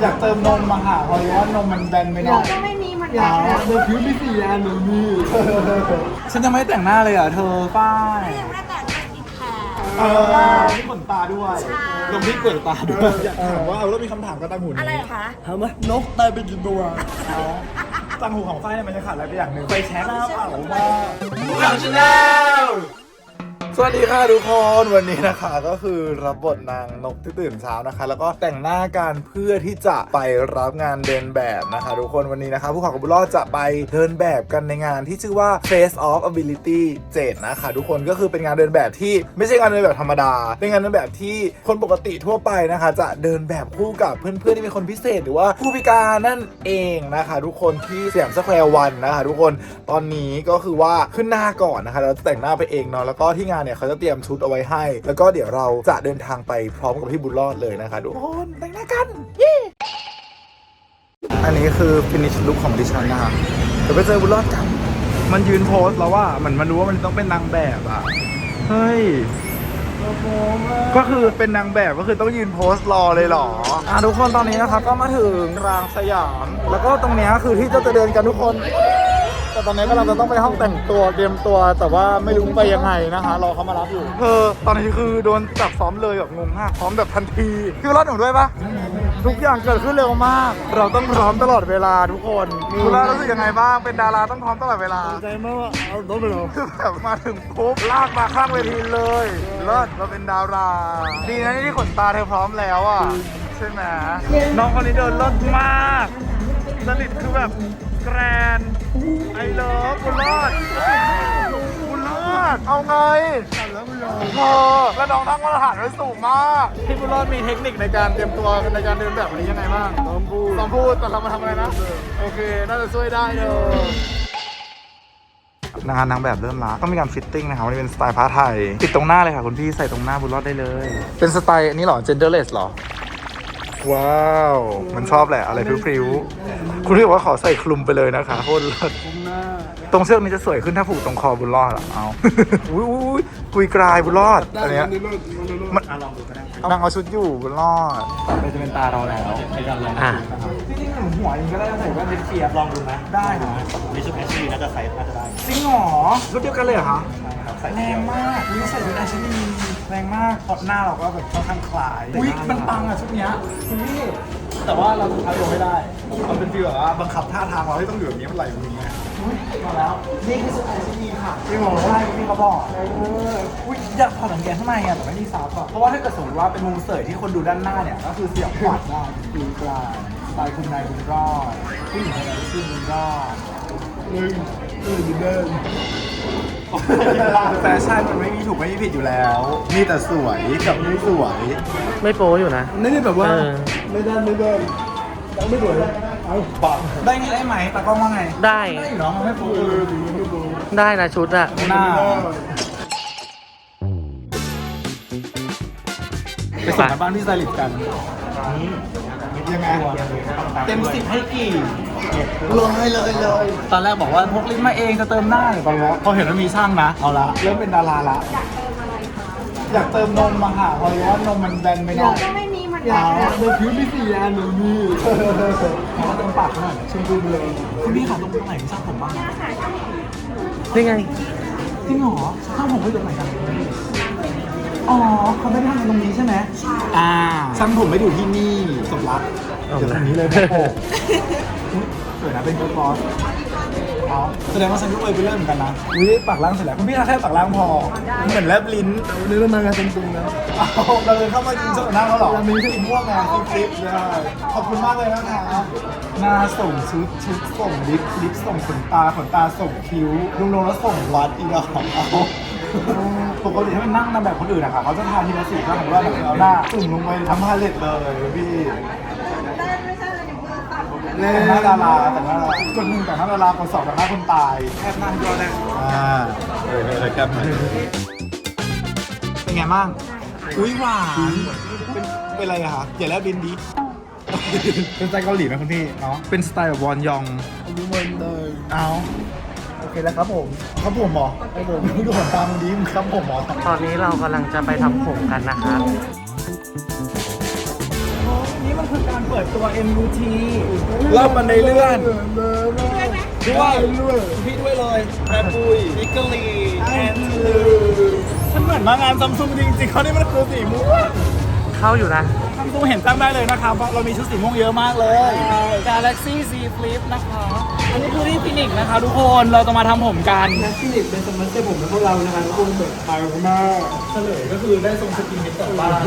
อยากเติมนมมาค่ะเพราะว่านมมันแบนไปหน่อยก็ไม่มีเหมือนอกัยานกนะเดี๋ยวผิวมีสี่อันหนูมีฉันจะไม่แต่งหน้าเลยเหรอเธอป้ายยังไม่ได้แต่งเลยอีกค่ะเออมีขนตาด้วยใช่ลงที่เกิดตาด้วยอยากถามว่าเอาแล้วมีคำถามกับตังหูอะไรนี้เหรอคะถามว่านกตายไปกี่ตัวเอาตังหูของฝ้ายเนี่ยมันจะขาดอะไรไปอย่างหนึ่งไปแช็คหน้าเปล่าว่าข่าวชาแนล สวัสดีค่ะทุกคนวันนี้นะคะก็คือรับบทนางนกที่ตื่นเช้านะคะ แล้วก็แต่งหน้ากันเพื่อที่จะไปรับงานเดินแบบนะคะ ทุกคนวันนี้นะคะผู้ขับบุญรอดจะไปเดินแบบกันในงานที่ชื่อว่า Face of Ability 7นะคะ ทุกคนก็คือเป็นงานเดินแบบที่ไม่ใช่งานเดินแบบธรรมดา เป็นงานเดินแบบที่คนปกติทั่วไปนะคะ จะเดินแบบคู่กับเพื่อนๆที่เป็นคนพิเศษ หรือว่าผู้พิการนั่นเองนะคะ ทุกคนที่สยามสแควร์วันนะคะ ทุกคนตอนนี้ก็คือว่าขึ้นหน้าก่อนนะคะเราจะแต่งหน้าไปเองเนาะแล้วก็ที่งานเนี่ยเขาจะเตรียมชุดเอาไว้ให้ แล้วก็เดี๋ยวเราจะเดินทางไปพร้อมกับพี่บุญรอดเลยนะคะทุกคนแต่งหน้ากันเย้อันนี้คือ finish look ของดิฉันนะคะเดี๋ยวไปเจอบุญรอดกัน มันยืนโพสแล้วว่ามันมันรู้ว่ามันต้องเป็นนางแบบอะเฮ้ยก็คือเป็นนางแบบก็คือต้องยืนโพสรอเลยเหรออะทุกคนตอนนี้นะครับก็มาถึงรางสยาม แล้วก็ตรงเนี้ยคือที่จะเดินกันทุกคนแต่ตอนนี้กำลังจะต้องไปห้องแต่งตัวเตรียมตัว แต่ว่าไม่รู้ไปยังไงนะคะรอเขามารับอยู่ เธอตอนนี้คือโดนจับซ้อมเลยแบบงงมากซ้อมแบบทันที คือรอดหนูด้วยปะทุกอย่างเกิดขึ้นเร็วมาก เราต้องพร้อมตลอดเวลาทุกคนคุณล่ารู้สึกยังไงบ้างเป็นดาราต้องพร้อมตลอดเวลาใจมากว่าเอารถไปเหรอคือแบบมาถึงปุ๊บลากมาข้างเวทีเลยเลิศเราเป็นดารา ดีนะที่ขนตาเธอพร้อมแล้วอะใช่ไหมน้องคนนี้เดินเลิศมากสลิดคือแบบแกรน ไอเลิฟบุญรอดบุญรอดเอาไงเธอแล้วน้องทั้งมาตรฐานไว้สูงมากพี่บุญรอดมีเทคนิคในการเตรียมตัวในการเดินแบบวันนี้ยังไงบ้างซ้อมพูดซ้อมพูดแต่เรามาทำอะไรนะ โอเค น่าจะช่วยได้เธอนางนางแบบเริ่มละต้องมีการฟิตติ้งนะครับวันนี้เป็นสไตล์ผ้าไทย ติดตรงหน้าเลยค่ะ คุณพี่ใส่ตรงหน้าบุญรอดได้เลย เป็นสไตล์อันนี้เหรอ genderless เหรอ ว้าว มันชอบแหละอะไรพริ้วๆ คุณพี่บอกว่าขอใส่คลุมไปเลยนะคะโคตรเลิศคุ้มหน้าตรงเชือกนี้จะสวยขึ้นถ้าผูกตรงคอบุญรอดอะเอา อุ้ยอุ้ยกุยกลายบุญรอดได้อันเนี้ยมันรถมันรถมันนางเอาชุดอยู่บุญรอดมันจะเป็นตาเราแล้วในการลองอะดูนะครับจริงๆหนูหัวเองก็ได้ใส่แว่นเทียบลองดูไหมได้นะวิชุดแอชลีน่าจะใส่น่าจะได้จริงเหรอรุ่นเดียวกันเลยเหรอคะครับใส่แรงมากอุ้ยใส่ชุดไอชนี แรงมากพอหน้าเราก็แบบค่อนข้างคล้ายอุ้ยมันปังอะชุดเนี้ยคุณพี่แต่ว่าเราต้องทำตัวไม่ได้ มันเป็นฟีลแบบว่าบังคับท่าทางเราให้ต้องอยู่แบบนี้มันไหลแบบนี้ไงอุ้ยมาแล้ว นี่คือชุดไอชนีค่ะพี่บอกใช่พี่เขาบอกเอออุ้ยอยากถอดกางเกงข้างในอะแต่ไม่มีซับอะเพราะว่าถ้าเกิดสมมติว่าเป็นมุมเสยที่คนดูด้านหน้าเนี่ยก็คือเสียบขวาดได้คือกลางสไตล์คุณนายบุญรอดผู้หญิงคนนั้นชื่อบุญรอดเฮ้ยเอออยู่เดิน แฟชั่นมันไม่มีถูกไม่มีผิดอยู่แล้ว มีแต่สวยกับไม่สวย ไม่โป้อยู่นะ ไม่ได้แบบว่า เออ ไม่ได้ไม่ได้ยังไม่สวยเลยเอาปังได้ไงได้ไหมตากล้องว่าไงได้ได้อยู่เนาะมันไม่ฟูเออถึงไม่โบได้นะชุดอะหน้าไปส่งกันบ้านพี่สลิดกันยังไงเต็มสิบให้กี่ เลยเลยเลยตอนแรกบอกว่าพกลิ้นมาเองจะเติมหน้าหรือเปล่าพอเห็นว่ามีช่างนะเอาละเริ่มเป็นดาราละอยากเติมนมมาค่ะเพราะว่านมมันแบนไปหน่อยก็ไม่มีเหมือนอกัยานกนะเดี๋ยวผิวมีสี่อันหนูมีขอเติมปากหน่อยชมพูเลยคุณพี่ขาตรงไหนที่ช่างผมบ้างอะนี่ไงจริงเหรอช่างผมไม่ตรงไหนกันอ๋อเขาไม่ได้ทำกันตรงนี้ใช่ไหมใช่อ่าช่างผมไม่อยู่ที่นี่สมรัก เอาเดี๋ยวตรงนี้เลยโอ้โหอุ๊ยสวยนะเป็นโค้ดบอสเอาแสดงว่าฉันก็เคยไปเริ่มเหมือนกันนะอุ้ยปากล่างเสร็จแล้วคุณพี่ทาแค่ปากล่างพอ เหมือนแลบลิ้นวันนี้เรามากันตรงๆนะเอาเราเดินเข้ามากินโซนหน้าเขาเหรอมีสีม่วงไงคลิปๆได้ขอบคุณมากเลยนะคะหน้าส่งชุดชุดส่งลิปลิปส่งขนตาขนตาส่งคิ้วลงๆแล้วส่งวัดอีกแล้วเอาปกติถ้าเป็นนั่งนำแบบคนอื่นอะค่ะเขาจะทาทีละสีก็ของเราแบบเอาหน้าจุ่มลงไปทั้งพาเลตเลยพี่ แต่งหน้าดาราแต่งหน้าดารากดหนึ่งแต่งหน้าดารากดสองแต่งหน้าคนตายแคบหน้าย่อได้อ่าเออเออแคบหน่อยเป็นไงบ้างอุ้ยหวานเป็นเป็นอะไรอะคะอย่าแล้วดินดีเป็นสไตล์เกาหลีไหมคุณพี่เนาะเป็นสไตล์แบบวอนยองอันนี้มันเลยเอาโอเคแล้วครับผมครับผมหมอครับผมมึงดูขนตามึงดีมึงครับผมหมอตอนนี้เรากำลังจะไปทำผมกันนะครับนี่ มันคือการเปิดตัว MUT รอบบันไดเลื่อน ด้วยพี่ด้วยเลยแม่ปุ้ยนิกเกอลีแอนฉันเหมือนมางานซัมซุงจริงๆเขานี่มันคือสีม่วงเข้าอยู่นะซัมซุงเห็นตั้งได้เลยนะครับว่าเรามีชุดสีม่วงเยอะมากเลย Galaxy Z Flip นะคะ อันนี้คือที่ฟินิกส์นะคะทุกคนเราจะมาทำผมกันนักฟินิกส์เป็นสมาชิกผมเป็นพวกเรานะคะทุกคนแบบไปมากเฉลยก็คือได้ทรงสกินเฮดกลับบ้าน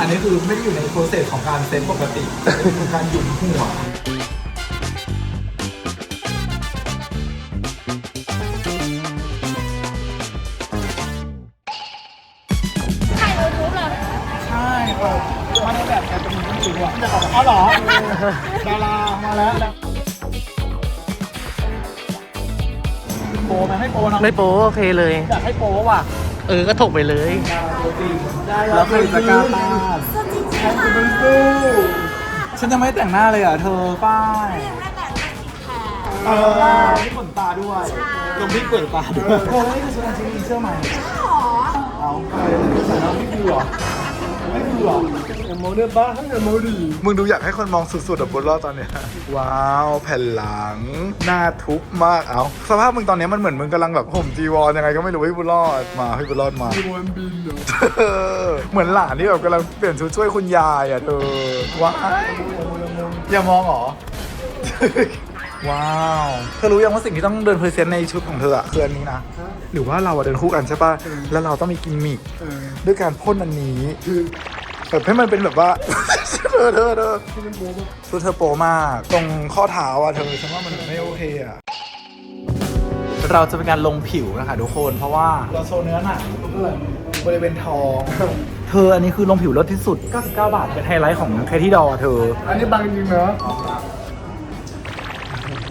อันนี้คือไม่ได้อยู่ในโปรเซสของการเซ็ตปกติเป็นการหยุมหัวถ่ายยูทูบเหรอใช่ครับมาในแบบการเป็นผู้หญิงว่ะอ๋อเหรอดารามาแล้วโปรไหมให้โปรนะไม่โป้โอเคเลยอยากให้โปรว่ะ เออก็ถกไปเลย แล้วใครจะกล้าต้านสวัสดีค่ะฉันจะไม่แต่งหน้าเลยอะเธอป้ายยังไม่แต่งหน้าสีขาวเออที่ขนตาด้วยลงที่เปิดตาด้วยเธอนี่คือชุดอันซีรีเชื่อไหมหรอเอาอะไรใส่แล้วไม่คือหรอ ไม่คือหรอๆอย่ามองเนื้อบ้าอย่ามองดีมึงดูอยากให้คนมองสุดๆอะบนรอดตอนเนี้ย ว้าว แผ่นหลัง หน้าทุบมาก เอาสภาพมึงตอนเนี้ยมันเหมือนมึงกำลังแบบห่มจีวรยังไงก็ไม่รู้ให้บุญรอดมาให้บุญรอดมามีวันบินเหรอเออเหมือนหลานที่แบบกำลังเปลี่ยนชุดช่วยคุณยายอะเธอว้ายอย่ามองเหรอ ว้าวเธอรู้ยังว่าสิ่งที่ต้องเดินเพอร์เซนต์ในชุดของเธออะคืออันนี้นะ หรือว่าเราอะเดินคู่กันใช่ป่ะแล้วเราต้องมีกิมมิคเออด้วยการพ่นอันนี้คือแบบให้มันเป็นแบบว่า เธอเธอเธอที่มันโบ๊ะชุดเธอโปรมาก ตรงข้อเท้าอะเธอฉันว่ามันไม่โอเคอะเราจะเป็นการลงผิวนะคะทุกคนเพราะว่าเราโชว์เนื้อหนังบริเวณท้องเธออันนี้คือลงผิวลดที่สุด 99 บาทเป็นไฮไลท์ของแคที่ดอเธอ อันนี้บางจริงนะ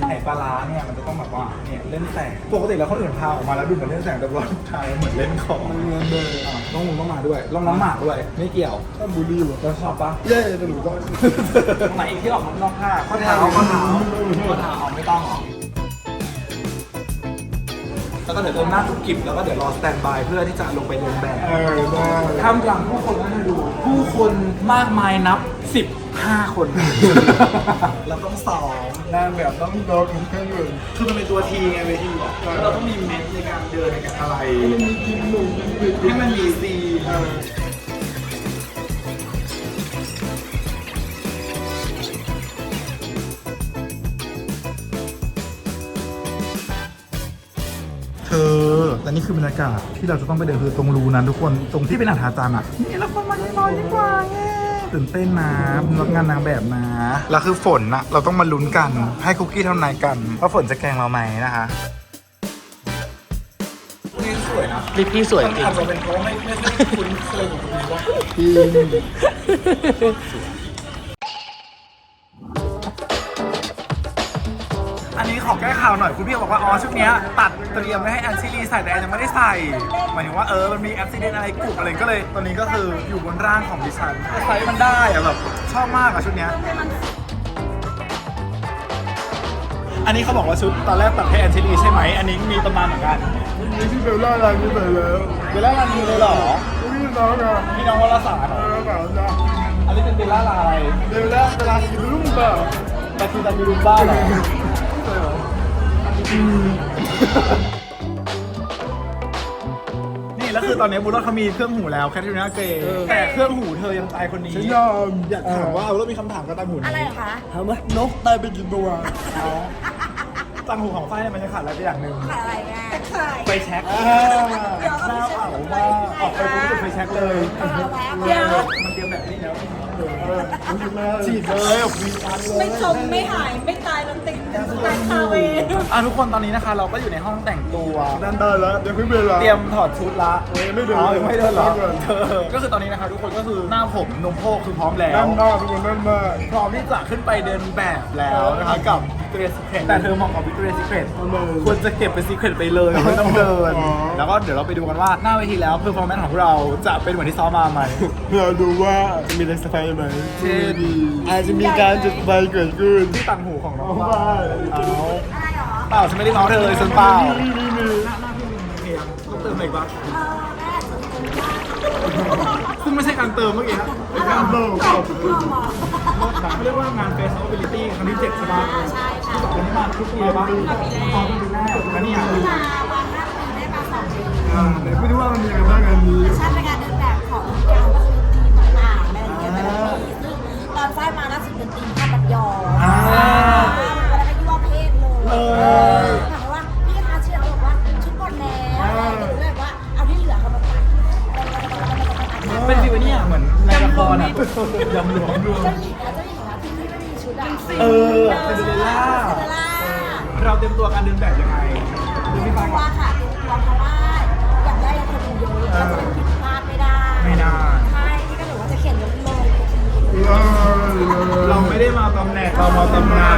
ไข่ปลาร้าเนี่ยมันจะต้องแบบว่าเนี่ยเล่นแสงปกติแล้วคนอื่นพาออกมาแล้วดูเหมือนเล่นแสงแต่ว่าชายเหมือนเล่นของเงินเลยอะต้องมึงต้องมาด้วยลองน้ำหมากด้วยไม่เกี่ยวถ้าบูลลี่วะแล้วชอบปะเย้แต่หนูก็ตรงไหนอีกที่ออกนอกผ้าข้อเท้าข้อเท้าข้อเท้าเอาไม่ต้องหรอก แล้วก็เดี๋ยวเดินหน้าจุกกิบแล้วก็เดี๋ยวรอสแตนบายเพื่อที่จะลงไปเดินแบบเออได้ท่ามกลางผู้คนน่าดูผู้คนมากมายนับ15คน เราต้องซ้อมนางแบบต้องรอถึงแค่เงินคือมันเป็นตัวทีไงเวทีอะแล้วเราต้องมีเม็ดในการเดินในการอะไรมันมีกินหนูกินบิดให้มันมีซี อและนี่คือบรรยากาศที่เราจะต้องไปเดินคือตรงรูนั้นทุกคนตรงที่เป็นอาหารจานอะนี่เราคนมาที่นอนดีกว่าเย้ตื่นเต้นนะรับงานนางแบบนะ แล้วคือฝนนะเราต้องมาลุ้นกัน ให้คุกกี้ทำนายกันว่าฝนจะแกล้งเราไหมนะคะนี่สวยนะลิปพี่สวยจริงอาจจะเป็นเพราะไม่ไม่ไม่คุ้นเคยอยู่ตรงนี้ว่าาวหน่อยคุณพี่บอกว่าอ๋อชุดเนี้ยตัดเตรียมไว้ให้แอนซิลีใส่แต่แอนยังไม่ได้ใส่หมายถึงว่าเออมันมีแอปซิเดนอะไรกรุบอะไรก็เลยตอนนี้ก็คืออยู่บนร่างของดิฉันไซส์มันได้อะแบบชอบมากอะชุดเนี้ยอันนี้เขาบอกว่าชุดตอนแรกตัดให้แอนซิลีใช่ไหมอันนี้มีตำนานเหมือนกันนี่ที่เบลล่าร้านนี้ไปแล้วเบลล่าลานีเลยเหรอนี่น้องอะพี่น้องวรสารเหรเอออแบบนะอันนี้เป็นเบลล่าลายเบลล่าเวลากินลุ่มแบบตาคีตาบิรุบ้าเหรอ นี่แล้วคือตอนนี้บุรอดเขามีเครื่องหูแล้วแคทรินาเกย์แต่เครื่องหูเธอยังตายคนนี้ ฉันยอมอยากถามว่าเอาแล้วมีคำถามกับตังหูอะไรนี้เหรอคะถามว่านกตายไปกี่ตัวเอาตังหูของฝ้ายเนี่ยมันจะขาดอะไรไปอย่างหนึ่งถ่ายอะไรแม่ถ่ายไฟแช็คหน้าเผาว่าออกไปปุ๊บจุดไฟแช็คเลยเดี๋ยวมันเตรียมแบบนี้แล้ว ฉีฉีดดเลยแบบมีการเลยไม่จมไม่หายไม่ตายมันติดตายคาเวอะทุกคนตอนนี้นะคะ เราก็อยู่ในห้องแต่งตัว นั่นได้แล้วเดี๋ยวขึ้นเวลาเตรียมถอดชุดละเออไม่เดินอ๋อยังไม่เดินเหรอไม่เดินเธอก็คือตอนนี้นะคะทุกคนก็คือหน้าผมนมโพกคือพร้อมแล้วนั่นมากทุกคนนั่นมากพร้อมที่จะขึ้นไปเดินแบบแล้วนะคะกับ Victoria's Secret แต่เธอมองกับ Victoria's Secret ทำไมควรจะเก็บเป็น Secret ไปเลยไม่ต้องเดินอ๋อแล้วก็เดี๋ยวเราไปดูกันว่าหน้าเวทีแล้ว performance ของพวกเราจะเป็นเหมือนที่ซ้อมมาไหมเราดูว่าจะมีอะไรสไฟไหมเช่นอาจจะมีการจุดไฟเกิดขึ้นที่ต่างหูของน้องเอาบ้าไปเอาอะไรหรอเปล่าฉันไม่ได้เมาเธอเลยฉันเปล่ามีมีมีหน้าหน้าพี่มีเพียงต้องเติมอะไรอีกปะเออแม่สนใจมากซึ่งไม่ใช่การเติมเมื่อกี้นะเป็นการเบิร์ตอบตอบบอกเขาเรียกว่างาน Face Ability ครั้งที่7ใช่ปะใช่ใช่อันนี้มาทุกปีเลยปะอ๋อเป็นปีแรกอันนี้อะมาวันห้าปีได้มาสองปีอ่าไหนไม่รู้ว่ามันมีอะไรบ้างงานนี้ใช่เป็นการเดินแบบของกา ได้มาตำแหน่งเรามาตำนาน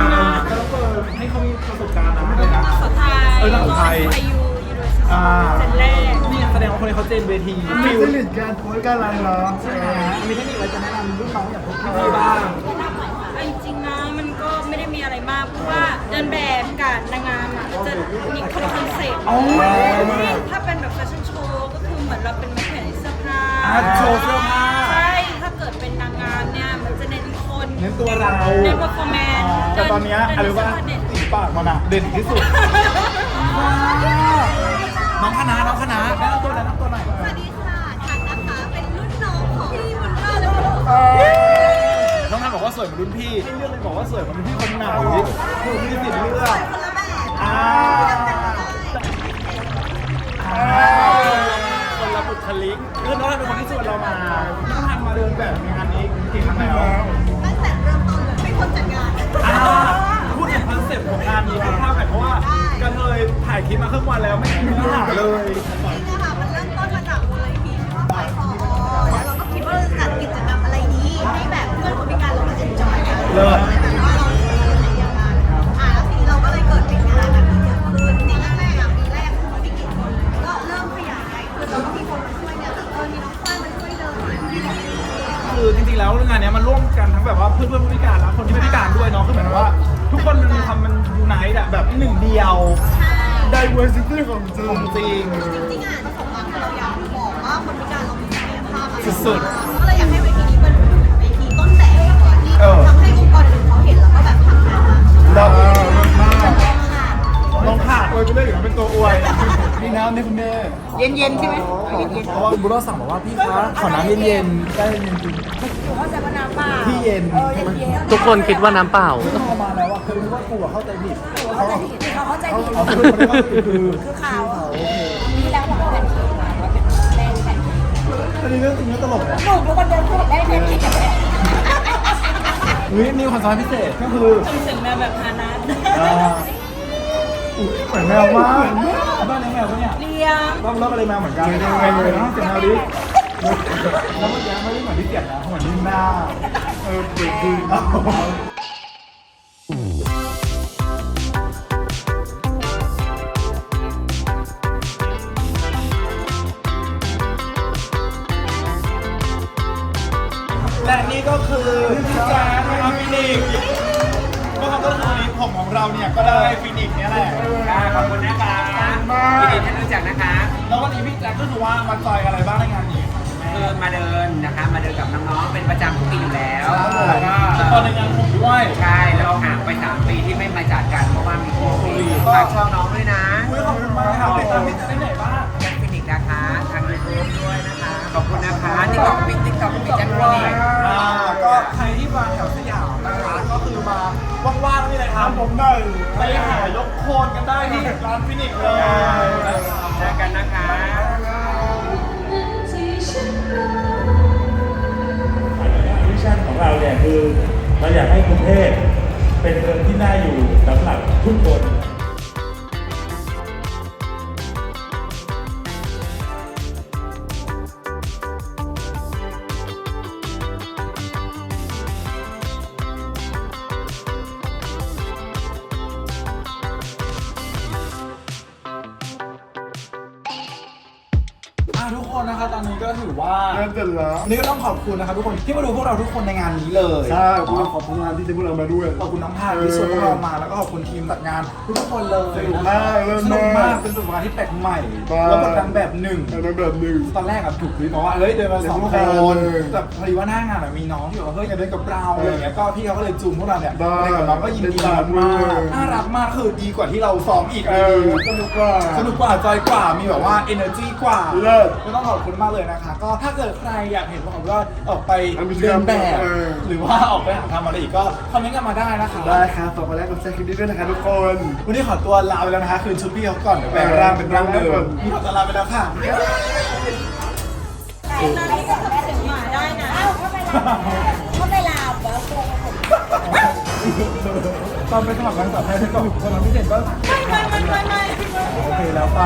ก็ต้องเปิดให้เขามีประสบการณ์นะเลยนะสุดท้ายเออหนังไทย อายุยูนิเวอร์ซิตี้อ่าเซนแรกนี่แสดงว่าคนนี้เขาเจนเวทีมีเทคนิคการโพสการอะไรเหรอใช่ไหมมีเทคนิคอะไรจะแนะนำรุ่นน้องอย่างพวกพี่บ้างเอาจริงๆนะมันก็ไม่ได้มีอะไรมากเพราะว่าเดินแบบกับนางงามอะจะมีคนละคอนเซ็ปต์ถ้าเป็นแบบแฟชั่นโชว์ก็คือเหมือนเราเป็นแมคเสื้อผ้า อะโชว์เสื้อผ้า นเน้นตัวเราเน้น performance แต่ตอนเนี้ยอะไรว่าเด่นสีปากมันอะเด่นที่สุดน้องคณะน้องคณะแนะนำตัวหน่อยแนะนำตัวหน่อยสวัสดีค่ะทันนะคะ เป็นรุ่นน้องของพี่บุญเลิศเลยน้องทันบอกว่าสวยเหมือนรุ่นพี่พี่เลือกเลยบอกว่าสวยเหมือนรุ่นพี่คนไหนคือพี่สิทธิ์เลือก คนละแบบอ่า อ่าคนละบุคลิกคือน้องทันเป็นคนที่ชวนเรามาน้องทันมาเดินแบบในงานนี้กี่ครั้งแล้ว เซ็ปต์ของงานนี้คร่าวๆหน่อยเพราะว่ากันเลยถ่ายคลิปมาครึ่งวันแล้วไม่มีเนื้อหาเลย จริงๆอะค่ะ มันเริ่มต้นมาจากมูลนิธิชื่อว่าปอยฟอแล้วเราก็คิดว่าเราจะจัดกิจกรรมอะไรดีให้แบบเพื่อนคนพิการเรามาเอ็นจอยกันเลิศ แบบว่าเรามีอะไรอย่างเงี้ยกันอ่าแล้วทีนี้เราก็เลยเกิดเป็นงานแบบนี้เยอะขึ้นจริงๆแรกๆอะปีแรกคือไม่กี่คนก็เริ่มขยายคือเราก็มีคนมาช่วยเนี่ยแบบเออมีน้องฝ้ายมาช่วยเดินคือจริงๆแล้วงานเนี้ยมันร่วมกันทั้งแบบว่าเพื่อนๆผู้พิการและคนที่ไม่พิการด้วยเนาะคือเหมือนว่า ทุกคนมันมีความมันยูไนต์อะแบบหนึ่งเดียว diversity ของจริของงจริง จริงๆอะประสบการณ์เราอยากบอกว่าคนพิการเรามีศักยภาพสุดก็เลยอยากให้เวทีนี้เป็นเวทีต้นแบบก่อนที่เออทำให้องค์กรอื่นเขาเห็นแล้วก็แบบทำงานมาเราเออมากค่ะ น้องขาดอวยไปเลยอยู่นะเป็นตัวอวยมีน้ำไหมคุณแม่เย็นๆใช่ไหมเย็นเพราะว่าบุโรสั่งบอกว่าพี่คะขอน้ำเย็นๆได้เย็นจริงๆหนูเข้าใจว่าน้ำเปล่าพี่เย็น เออเย็นๆทุกคนคิดว่าน้ำเปล่าซึ่งพอมาแล้วอะคือรู้ว่ากูอะเข้าใจผิดเข้าใจผิดเขาเข้าใจผิดเอาคือคนที่เข้าใจผิดคือคือข่าวนี่แล้วเราก็เป็นทีมมาว่าเป็นแรงแข่งอันนี้เรื่องจริงแล้วตลกนะหนูทุกคนเดินพูดได้แข่งเฮ้ยมีความสามารถพิเศษก็คือเสียงแมวแบบฮานัทอ่าอุ๊ย เหมือนแมวมากบ้านเลี้ยงแมวปะเนี่ยเลี้ยงบ้านเลิกอะไรแมวเหมือนกันยังไงเลยนะเสียงแมวดิแล้วเมื่อกี้ไม่ได้เหมือนที่เกียดนะเหมือนที่หน้าเออคือคือ ยินดีที่รู้จักนะคะแล้ววันนี้พี่แจ็คก็คือว่ามาจอยอะไรบ้างในงานนี้คือมาเดินนะคะ มาเดินกับน้องๆ เป็นประจำทุกปีอยู่แล้วแล้วก็ตอนในงานผมด้วยใช่แล้วห่างไป3ปีที่ไม่มาจัดกันเพราะว่ามีโควิดฝากช่องน้องด้วยนะอุ้ยขอบคุณมากครับติดตามพี่แจ็คได้ไหนบ้างแจ็คฟินิกส์นะคะทางยูทูบด้วยนะคะ ขอบคุณนะคะที่กอกปิ๊กติ๊กต็อกปิ๊กแจ็คฟินิกส์อ่าก็ใครที่มาแถวสยามนะคะก็คือมาว่างๆนี่เลยครับผมได้ไปหายกโคนกันได้ที่ร้านฟินิกซ์เลยเจ อกันนะคะวิชั่นของเราเนี่ยคือเราอยากให้กรุงเทพเป็นเมืองที่น่าอยู่สำหรับทุกคน ทุกคคนนะคะตอนนี้ก็ถือว่าเริ่มเสร็จแล้ววันนี้ก็ต้องขอบคุณนะครับทุกคนที่มาดูพวกเราทุกคนในงานนี้เลยใช่ขอบคุณขอบคุณงานที่จะพวกเรามาด้วยขอบคุณน้องพาที่ชวนพวกเรามาแล้วก็ขอบคุณทีมจัดงานทุกๆคนเลยสนุกมากเริ่มสนุกมามากกเป็นประสบการณ์ที่แปลกใหม่ใช่แล้วกดดันแบบหนึ่งอันนั้นแบบหนึ่งตอนแรกอะถูกรีบมาว่าเอ้ยเดินมาสองเดินคมาสองคนนแต่พอดีว่าหน้างานอะมีน้องที่แบบว่าเฮ้ยจะเดินกับเราอะไรอย่างเงี้ยก็พี่เขาก็เลยจูงพวกเราเนี่ยได้เล่นกับน้องก็ยินดีเล่นตามมากด้วยน่ารักมากคือดีกว่าที่เราซ้อมอีกเออสนุกกว่าสนุกกว่าจอยกว่ามีแบบว่า energy กว่าเลิศก็ต้องขอบคุณมากเลยนะคะ ก็ถ้าเกิดใครอยากเห็นพวกเราก็ออกไปทำกิจเดิกรรมนแบบเออหรือว่าออกไปหาทำอะไรอีกก็คอมเมนต์กันมาได้นะคะได้ครับฝากกดไลค์กดแชร์คลิปนี้ด้วยนะคะทุกคน วันนี้ขอตัวลาไปแล้วนะคะคืนชุดพี่เขาก่อนเดี๋ยวแปลงร่างเป็นร่างเดิมพี่ขอตัวลาไปแล้วค่ะแต่ตอนนี้ก็ถึงหมาได้นะเขาไปลาบแล้วตอนไปสมัครงานสอบแพทย์ก็คนเราไม่เสร็จก็ไม่ไม่ไม่ไม่ไม่โอเคแล้วไป